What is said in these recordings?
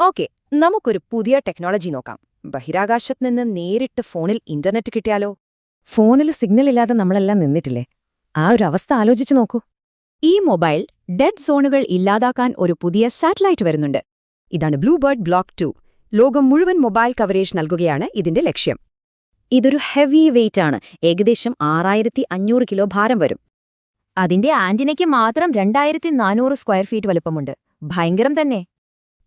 Okay നമുക്കൊരു പുതിയ technology നോക്കാം. ബഹിരാകാശത്ത് നിന്ന് നേരിട്ട് ഫോണിൽ ഇന്റർനെറ്റ് കിട്ടിയാലോ? ഫോണിൽ സിഗ്നൽ ഇല്ലാതെ നമ്മളെല്ലാം നിന്നിട്ടില്ലേ? ആ ഒരു അവസ്ഥ ആലോചിച്ചു നോക്കൂ. ഈ മൊബൈൽ ഡെഡ് സോണുകൾ ഇല്ലാതാക്കാൻ ഒരു പുതിയ സാറ്റലൈറ്റ് വരുന്നുണ്ട്. ഇതാണ് ബ്ലൂബേർഡ് ബ്ലോക്ക് ടു. ലോകം മുഴുവൻ മൊബൈൽ കവറേജ് നൽകുകയാണ് ഇതിന്റെ ലക്ഷ്യം. ഇതൊരു ഹെവി വെയിറ്റ് ആണ്. ഏകദേശം ആറായിരത്തി അഞ്ഞൂറ് കിലോ ഭാരം വരും. അതിന്റെ ആന്റിനയ്ക്ക് മാത്രം രണ്ടായിരത്തി നാനൂറ് സ്ക്വയർ ഫീറ്റ് വലുപ്പമുണ്ട്. ഭയങ്കരം തന്നെ.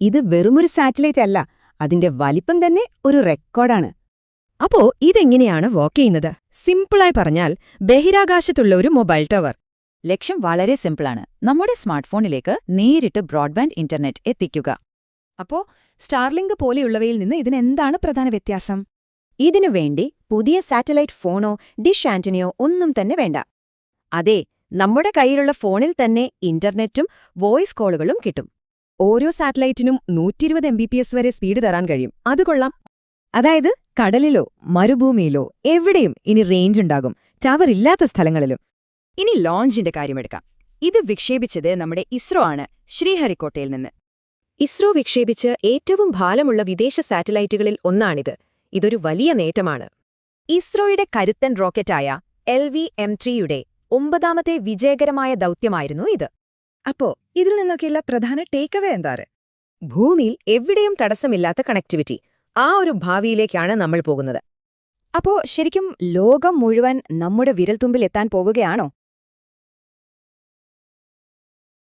ഇത് വെറുമൊരു സാറ്റലൈറ്റ് അല്ല അതിന്റെ വലിപ്പം തന്നെ ഒരു റെക്കോർഡാണ്. അപ്പോ ഇതെങ്ങനെയാണ് വർക്ക് ചെയ്യുന്നത്? സിമ്പിളായി പറഞ്ഞാൽ ബഹിരാകാശത്തുള്ള ഒരു മൊബൈൽ ടവർ. ലക്ഷ്യം വളരെ സിമ്പിളാണ്. നമ്മുടെ സ്മാർട്ട്ഫോണിലേക്ക് നേരിട്ട് ബ്രോഡ്ബാൻഡ് ഇന്റർനെറ്റ് എത്തിക്കുക. അപ്പോ സ്റ്റാർലിങ്ക് പോലെയുള്ളവയിൽ നിന്ന് ഇതിനെന്താണ് പ്രധാന വ്യത്യാസം? ഇതിനുവേണ്ടി പുതിയ സാറ്റലൈറ്റ് ഫോണോ ഡിഷ് ആന്റണിയോ ഒന്നും തന്നെ വേണ്ട. അതെ നമ്മുടെ കയ്യിലുള്ള ഫോണിൽ തന്നെ ഇന്റർനെറ്റും വോയിസ് കോളുകളും കിട്ടും. ഓരോ സാറ്റലൈറ്റിനും നൂറ്റിരുപത് എം ബി പി എസ് വരെ സ്പീഡ് തരാൻ കഴിയും. അത് കൊള്ളാം. അതായത് കടലിലോ മരുഭൂമിയിലോ എവിടെയും ഇനി റേഞ്ച് ഉണ്ടാകും. ടവർ ഇല്ലാത്ത സ്ഥലങ്ങളിലും. ഇനി ലോഞ്ചിന്റെ കാര്യമെടുക്കാം ഇത് വിക്ഷേപിച്ചത് നമ്മുടെ ഇസ്രോ ആണ് ശ്രീഹരിക്കോട്ടയിൽ നിന്ന്. ഇസ്രോ വിക്ഷേപിച്ച് ഏറ്റവും ഭാലമുള്ള വിദേശ സാറ്റലൈറ്റുകളിൽ ഒന്നാണിത്. ഇതൊരു വലിയ നേട്ടമാണ്. ഇസ്രോയുടെ കരുത്തൻ റോക്കറ്റായ എൽ വി എം ത്രീയുടെ ഒമ്പതാമത്തെ വിജയകരമായ ദൗത്യമായിരുന്നു ഇത്. അപ്പോ ഇതിൽ നിന്നൊക്കെയുള്ള പ്രധാന ടേക്ക് അവേ എന്താണ്? ഭൂമിയിൽ എവിടെയും തടസ്സമില്ലാത്ത കണക്ടിവിറ്റി ആ ഒരു ഭാവിയിലേക്കാണ് നമ്മൾ പോകുന്നത്. അപ്പോ ശരിക്കും ലോകം മുഴുവൻ നമ്മുടെ വിരൽത്തുമ്പിൽ എത്താൻ പോകുകയാണോ